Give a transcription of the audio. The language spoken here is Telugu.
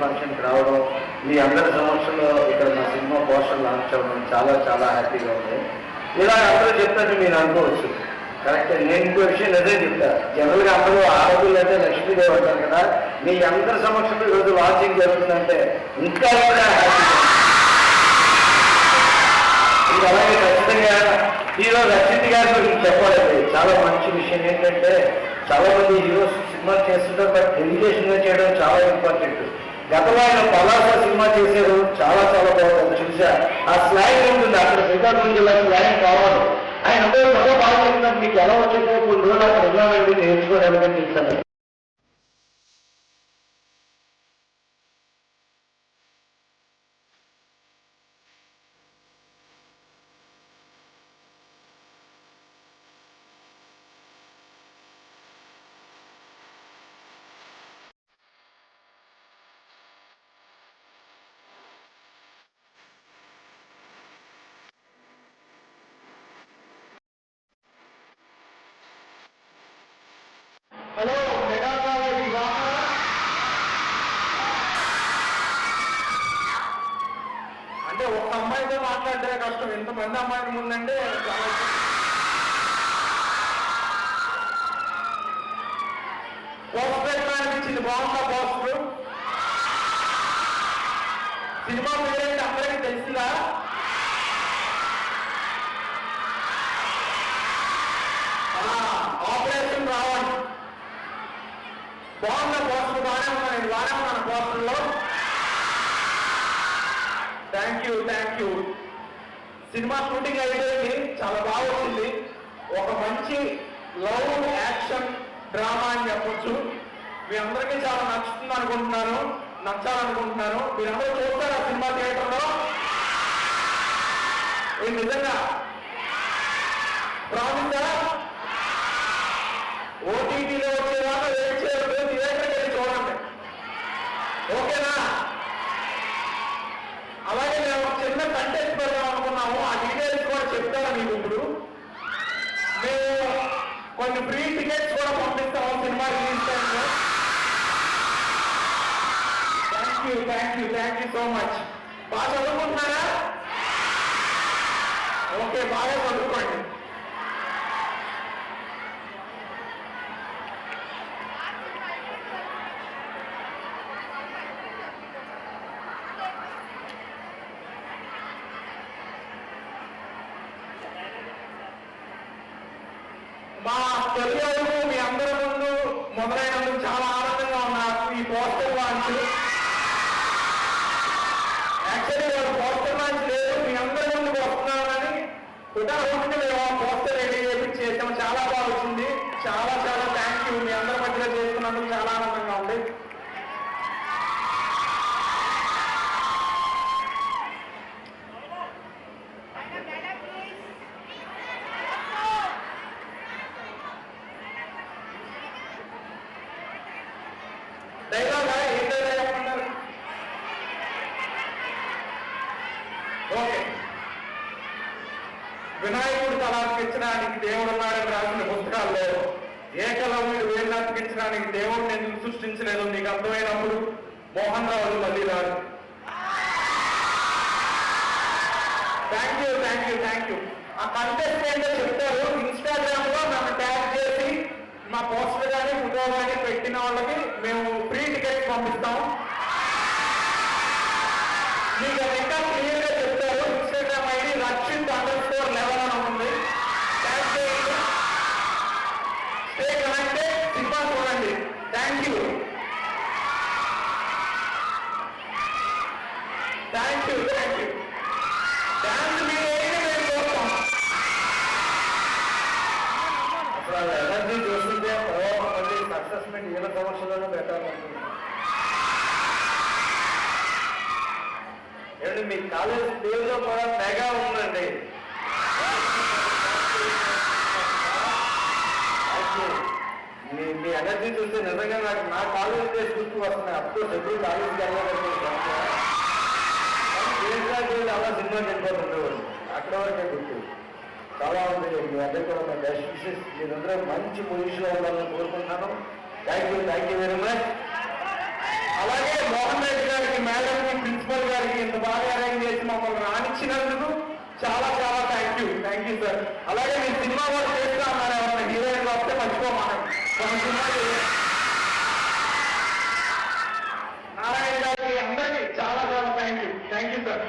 ఫంక్షన్కి రావడం మీ అందరి సమక్షంలో ఇక్కడ మా సినిమా పోస్టర్ లాంచ్ అవ్వడం చాలా చాలా హ్యాపీగా ఉంది. ఇలా అందరూ చెప్తారని మీరు అనుకోవచ్చు. కరెక్ట్ నేను ఇంకో విషయం అదే చెప్తాను జనరల్గా అందరూ ఆరోగ్యులు అంటే లక్ష్మీదేవి అంటారు కదా మీ అందరి సమక్షంలో ఈరోజు లాంచింగ్ జరుగుతుందంటే ఇంకా కూడా హ్యాపీగా ఇంకా అలాగే ఖచ్చితంగా హీరో రచిత్ గారి గురించి చెప్పాలండి చాలా మంచి విషయం ఏంటంటే చాలా మంది హీరోస్ సినిమా చేస్తుంటారు బట్ డెడికేషన్ చేయడం చాలా ఇంపార్టెంట్ గతంలో ఆయన పలాస సినిమా చేశారు చాలా చాలా బాగుంది చూసా. ఆ స్లాంగ్ ఉంటుంది అక్కడ రికార్డు ఉంది ఇలా స్లాంగ్ కావాలి. ఆయన అందరూ బాగా బాగా చెప్తున్నారు మీకు ఎలా వచ్చిందో కొన్ని రోజులు అక్కడ ఉన్నామండి నేర్చుకోవడానికి తెలుసాను హలో మెగా కావాలి అంటే ఒక్క అమ్మాయితో మాట్లాడితే కష్టం. ఎంతమంది అమ్మాయిల ముందంటే చాలా పోస్టర్ అనిపించింది. బాగుందా పోస్టర్ సినిమా పేరేంటి బాగుందా పోస్టులు బాగానే ఉన్నాను బాగానే ఉన్నాను పోస్టుల్లో thank you thank you cinema shooting అయిపోయింది. చాలా బాగా వచ్చింది. ఒక మంచి లవ్ యాక్షన్ డ్రామా అని చెప్పొచ్చు. మీ అందరికీ చాలా నచ్చుతుంది అనుకుంటున్నాను. నచ్చాలనుకుంటున్నాను. మీరందరూ చూస్తారా సినిమా? ఓకేనా అలాగే మేము ఒక చిన్న కంటెంట్ పెడదాం అనుకున్నాము. ఆ డీటెయిల్స్ కూడా చెప్తాను మీకు ఇప్పుడు? మేము కొన్ని ఫ్రీ టికెట్స్ కూడా పంపిస్తాము సినిమా రిలీజ్ టైంలో thank you thank you thank you so much బాగా చదువుకుంటున్నారా? ఓకే బాగా చదువుకోండి. మా తొలి అడుగు మీ అందరి ముందు మొదలైనందుకు చాలా ఆనందంగా ఉన్నారు ఈ పోస్టర్ లాంచ్ యాక్చువల్లీ వాళ్ళు పోస్టర్ లాంచ్ లేదు మీ అందరి ముందుకు వస్తున్నారని ఉదాహరణకి మేము ఆ పోస్టర్ రెడీ చేసి చేసాం. చాలా బాగా వచ్చింది. చాలా చాలా థ్యాంక్ యూ మీ అందరి మధ్యలో చేస్తున్నందుకు చాలా ఆనందంగా ఉంది. ఓకే. వినాయకుడు తల దేవుడు ఉన్నాడని రాసిన పుస్తకాలు లేవు. ఏకలవ్యుడు వేళ్ళు అతికించడానికి దేవుడిని సృష్టించలేదు. నీకు అర్థమైనప్పుడు మోహన్ రావు మళ్ళీ రాడు thank you thank you thank you ఆ కంటెస్ట్ ఏంటో చెప్తారు. ఇన్స్టాగ్రామ్లో నన్ను ట్యాగ్ చేసి మా పోస్టర్ కానీ ఫోటో కానీ పెట్టిన వాళ్ళకి మేము ఫ్రీ టికెట్ పంపిస్తాం. మీకు ఇంకా clear thank you thank you thank you మీరు అసలు ఎనర్జీ చూస్తుంటే మళ్ళీ సక్సెస్ వీళ్ళ సమస్యలను పెట్టాలనుకుంటున్నాను మీ కాలేజ్ పేరులో కూడా మెగా ఉందండి మీ మీ ఎనర్జీ చూస్తే నిజంగా నాకు నా కాలేజ్ డేస్ గుర్తు వస్తున్నాయి. అప్పుడు ఎప్పుడు కాలేజ్కి వెళ్ళాలంటే అలా సినిమాకి వెళ్ళిపోతుండేవాడు అక్కడ వరకే గుర్తు. చాలా ఉంది. మీ అందరికీ కూడా నా బెస్ట్ విషెస్ మీరందరూ మంచి పొజిషన్లో ఉండాలని కోరుకుంటున్నాను. Thank you thank you very much అలాగే మోహన్ రెడ్డి గారికి మేడం ప్రిన్సిపల్ గారికి ఇంత బాగా అరేంజ్ చేసి మమ్మల్ని రాణించినందుకు చాలా చాలా thank you thank you sir. అలాగే మీరు సినిమా కూడా చేస్తా అన్నారు ఎవరైనా హీరోయిన్ వస్తే మర్చిపోమాను. సినిమా నారాయణ గారికి అందరికీ చాలా చాలా thank you thank you sir.